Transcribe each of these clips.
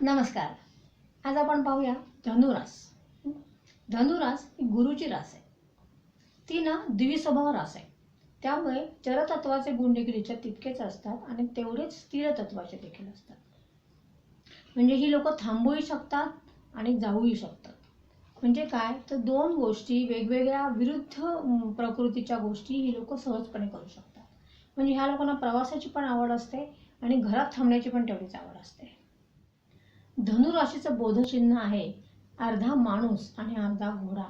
नमस्कार. आज आपण पाहूया धनुरास. धनुरास ही गुरुची रास आहे. ती ना द्विस्वभाव रास आहे. त्यामुळे चरतत्वाचे गुण देखील हिच्यात तितकेच असतात आणि तेवढेच स्थिर तत्वाचे देखील असतात. म्हणजे ही लोक थांबूही शकतात आणि जाऊही शकतात. म्हणजे काय? तर दोन गोष्टी वेगवेगळ्या विरुद्ध प्रकृतीच्या गोष्टी ही लोक सहजपणे करू शकतात. म्हणजे ह्या लोकांना प्रवासाची पण आवड असते आणि घरात थांबण्याची पण तेवढीच आवड असते. धनुराशीचं बोधचिन्ह आहे. अर्धा माणूस आणि अर्धा घोडा.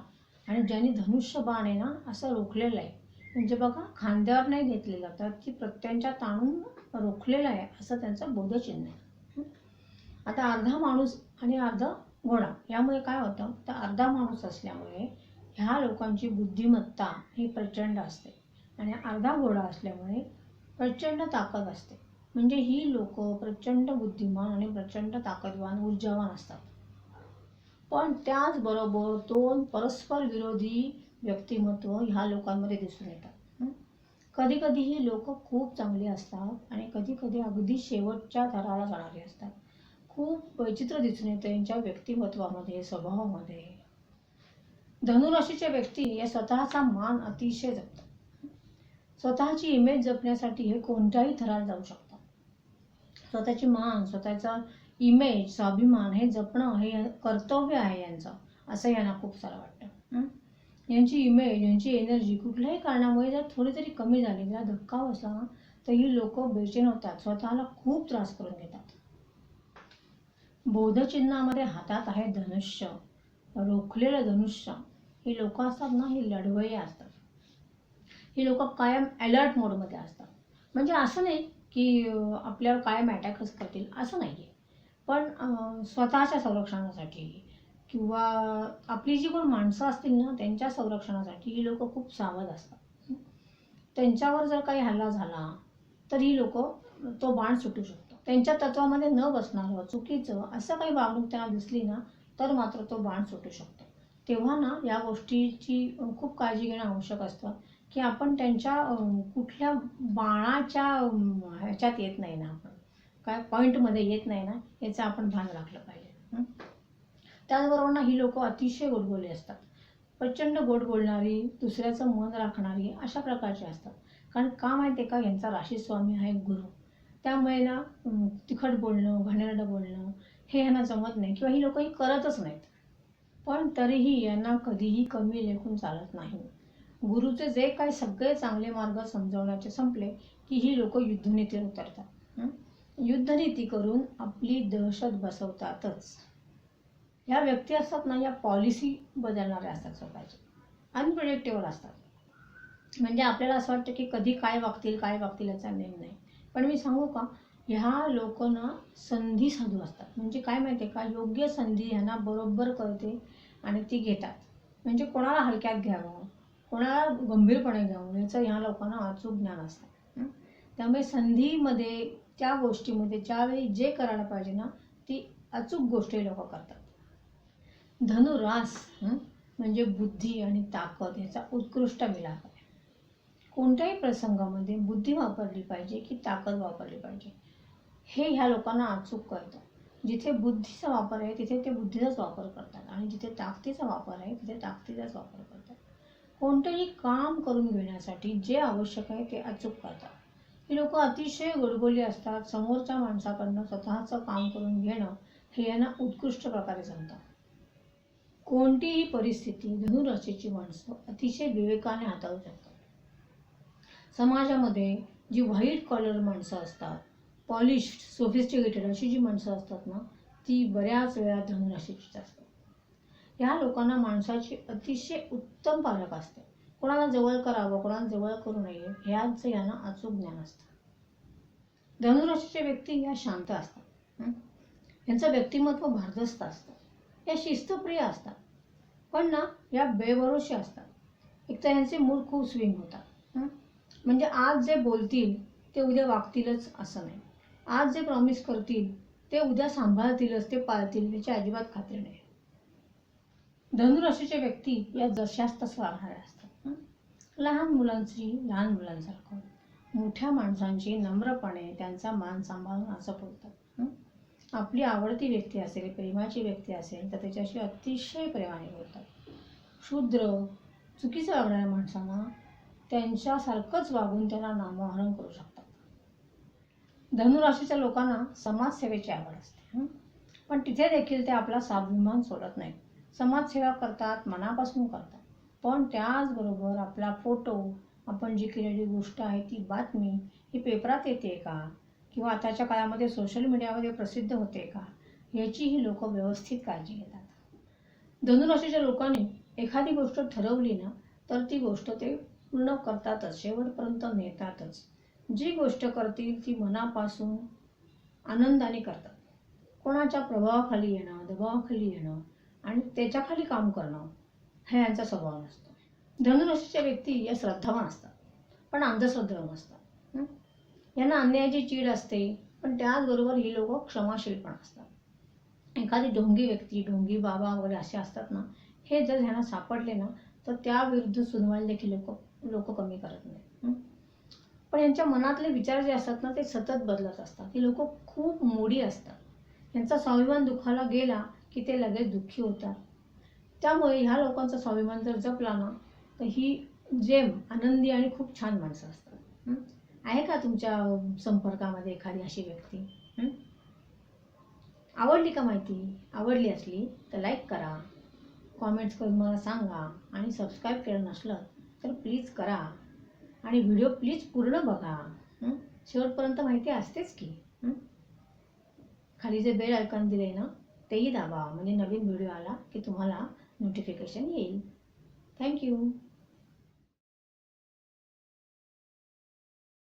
आणि ज्यांनी धनुष्य बाण आहे ना असं रोखलेलं आहे. म्हणजे बघा खांद्यावर नाही घेतलेलं तर ती प्रत्यंच्या ताणून रोखलेलं आहे असं त्यांचं बोधचिन्ह आहे. आता अर्धा माणूस आणि अर्धा घोडा यामुळे काय होतं? तर अर्धा माणूस असल्यामुळे ह्या लोकांची बुद्धिमत्ता ही प्रचंड असते. आणि अर्धा घोडा असल्यामुळे प्रचंड ताकद असते. म्हणजे ही लोक प्रचंड बुद्धिमान आणि प्रचंड ताकदवान ऊर्जावान असतात. पण त्याचबरोबर दोन परस्पर विरोधी व्यक्तिमत्व ह्या लोकांमध्ये दिसून येतात. कधी कधी ही लोक खूप चांगली असतात आणि कधी कधी अगदी शेवटच्या थराला जाणारी असतात. खूप वैचित्र दिसून येतं यांच्या व्यक्तिमत्वामध्ये स्वभावामध्ये. धनुराशीच्या व्यक्ती या स्वतःचा मान अतिशय जपतात. स्वतःची इमेज जपण्यासाठी हे कोणत्याही थरात जाऊ शकतात. स्वतःची मान स्वतःचा इमेज स्वाभिमान हे जपणं हे कर्तव्य आहे यांचं. असं यांना खूप सारं वाटतं. यांची इमेज यांची एनर्जी कुठल्याही कारणामुळे जर थोडी तरी कमी झाली जर धक्का बसला तर ही लोक बेचैन होतात. स्वतःला खूप त्रास करून घेतात. बोधचिन्हामध्ये हातात आहे धनुष्य. रोखलेलं धनुष्य. ही लोक असतात ना ही लढवई असतात. ही लोक कायम अलर्ट मोडमध्ये असतात. म्हणजे असं नाही की आपल्यावर कायम अटॅकच करतील असं नाही आहे पण स्वतःच्या संरक्षणासाठी किंवा आपली जी कोण माणसं असतील ना त्यांच्या संरक्षणासाठी ही लोक खूप सावध असतात. त्यांच्यावर जर काही हल्ला झाला तर ही लोक तो बाण सुटू शकतो. त्यांच्या तत्वामध्ये न बसणारं चुकीचं असं काही वागणूक त्यांना दिसली ना तर मात्र तो बाण सुटू शकतो. तेव्हा ना या गोष्टीची खूप काळजी घेणं आवश्यक असतं. की आपण त्यांच्या कुठल्या बाणाच्या ह्याच्यात येत नाही ना आपण. काय पॉईंटमध्ये येत नाही ना याचं आपण भान राखलं पाहिजे. त्याचबरोबर ना ही लोक अतिशय गोडबोली असतात. प्रचंड गोड बोलणारी दुसऱ्याचं मन राखणारी अशा प्रकारची असतात. कारण का माहिती आहे का यांचा राशीस्वामी आहे गुरु. त्यामुळे ना तिखट बोलणं घाणेरडं बोलणं हे यांना जमत नाही किंवा ही लोक ही करतच नाहीत. पण तरीही यांना कधीही कमी लेखून चालत नाही. गुरुचे जे काही सगळे चांगले मार्ग समजवण्याचे संपले की ही लोक युद्धनीती उतरतात. युद्धनीती करून आपली दहशत बसवतातच. ह्या व्यक्ती असतात ना या पॉलिसी बदलणाऱ्या असतात स्वतःची. अनप्रिडिक्टेबल असतात. म्हणजे आपल्याला असं वाटतं की कधी काय वागतील काय वागतील याचा नेम नाही. पण मी सांगू का ह्या लोकांना संधी साधू असतात. म्हणजे काय माहिती आहे का योग्य संधी ह्यांना बरोबर कळते आणि ती घेतात. म्हणजे कोणाला हलक्यात घ्यावं? कोणाला गंभीरपणे घ्यावं याचं ह्या लोकांना अचूक ज्ञान असतं. त्यामुळे संधीमध्ये त्या गोष्टीमध्ये ज्यावेळी जे करायला पाहिजे ना ती अचूक गोष्ट लोक करतात. धनुरास म्हणजे बुद्धी आणि ताकद याचा उत्कृष्ट मिलाप आहे कोणत्याही प्रसंगामध्ये बुद्धी वापरली पाहिजे की ताकद वापरली पाहिजे हे ह्या लोकांना अचूक कळतं. जिथे बुद्धीचा वापर आहे तिथे ते बुद्धीचाच वापर करतात आणि जिथे ताकदीचा वापर आहे तिथे ताकदीचाच वापर करतात. कोणतंही काम करून घेण्यासाठी जे आवश्यक आहे ते अचूक करतात. ही लोक अतिशय गोडबोली असतात. समोरच्या माणसाकडनं स्वतःचं काम करून घेणं हे यांना उत्कृष्ट प्रकारे जमतात कोणतीही परिस्थिती धनुराशीची माणसं अतिशय विवेकाने हाताळू शकतात. समाजामध्ये जी व्हाईट कॉलर माणसं असतात पॉलिश्ड सोफिस्टिकेटेड अशी जी माणसं असतात ना ती बऱ्याच वेळा धनुराशीचीच असतात. ह्या लोकांना माणसाची अतिशय उत्तम पालक असते. कोणाला जवळ करावं कोणाला जवळ करू नये ह्याचं यांना अचूक ज्ञान असतं. धनुराशीच्या व्यक्ती या शांत असतात. यांचं व्यक्तिमत्व भारदस्त असतं. या शिस्तप्रिय असतात. पण ना या बेभरोशी असतात. एक तर यांचे मूड खूप स्विंग होतात. म्हणजे आज जे बोलतील ते उद्या वागतीलच असं नाही. आज जे प्रॉमिस करतील ते उद्या सांभाळतीलच ते पाळतील याची अजिबात खात्री नाही. धनुराशीच्या व्यक्ती या जशास तसं वागणाऱ्या असतात लहान मुलांची लहान मुलांसारखं. मोठ्या माणसांची नम्रपणे त्यांचा मान सांभाळून असं बोलतात आपली आवडती व्यक्ती असेल प्रेमाची व्यक्ती असेल तर त्याच्याशी अतिशय प्रेमाने बोलतात. शूद्र चुकीचं वागणाऱ्या माणसांना त्यांच्यासारखंच वागून त्यांना नामोहरण करू शकतात. धनुराशीच्या लोकांना समाजसेवेची आवड असते पण तिथे देखील ते आपला स्वाभिमान सोडत नाहीत. समाजसेवा करतात मनापासून करतात. पण त्याचबरोबर आपला फोटो आपण जी केलेली गोष्ट आहे ती बातमी ही पेपरात येते का? किंवा आताच्या काळामध्ये सोशल मीडियामध्ये प्रसिद्ध होते का? याचीही लोक व्यवस्थित काळजी घेतात. धनुराशीच्या लोकांनी एखादी गोष्ट ठरवली ना तर ती गोष्ट ते पूर्ण करतातच. शेवटपर्यंत नेतातच. जी गोष्ट करतील ती मनापासून आनंदाने करतात. कोणाच्या प्रभावाखाली येणं दबावाखाली येणं आणि त्याच्याखाली काम करणं हा यांचा स्वभाव नसतो. धनुराशीच्या व्यक्ती या श्रद्धावान असतात पण अंधश्रद्धावान नसतात. यांना अन्यायाची चीड असते पण त्याचबरोबर ही लोक क्षमाशील पण असतात. एखादी ढोंगी व्यक्ती ढोंगी बाबा वगैरे असे असतात ना हे जर ह्यांना सापडले ना तर त्याविरुद्ध सुनवायला देखील लोक लोक कमी करत नाही पण यांच्या मनातले विचार जे असतात ना ते सतत बदलत असतात. ही लोक खूप मोडी असतात. यांचा स्वाभिमान दुखाला गेला की ते लगेच दुःखी होतात. त्यामुळे ह्या लोकांचा स्वाभिमान जर जपला ना तर ही जेम आनंदी आणि खूप छान माणसं असतात. आहे का तुमच्या संपर्कामध्ये एखादी अशी व्यक्ती? आवडली का माहिती? आवडली असली तर लाईक करा. कॉमेंट्स करून मला सांगा आणि सबस्क्राईब केलं नसलं तर प्लीज करा. आणि व्हिडिओ प्लीज पूर्ण बघा. शेवटपर्यंत माहिती असतेच की. खाली जे बेल आयकॉन दिले ना तेही दाबा म्हणजे नवीन व्हिडिओ आला की तुम्हाला नोटिफिकेशन येईल. थँक्यू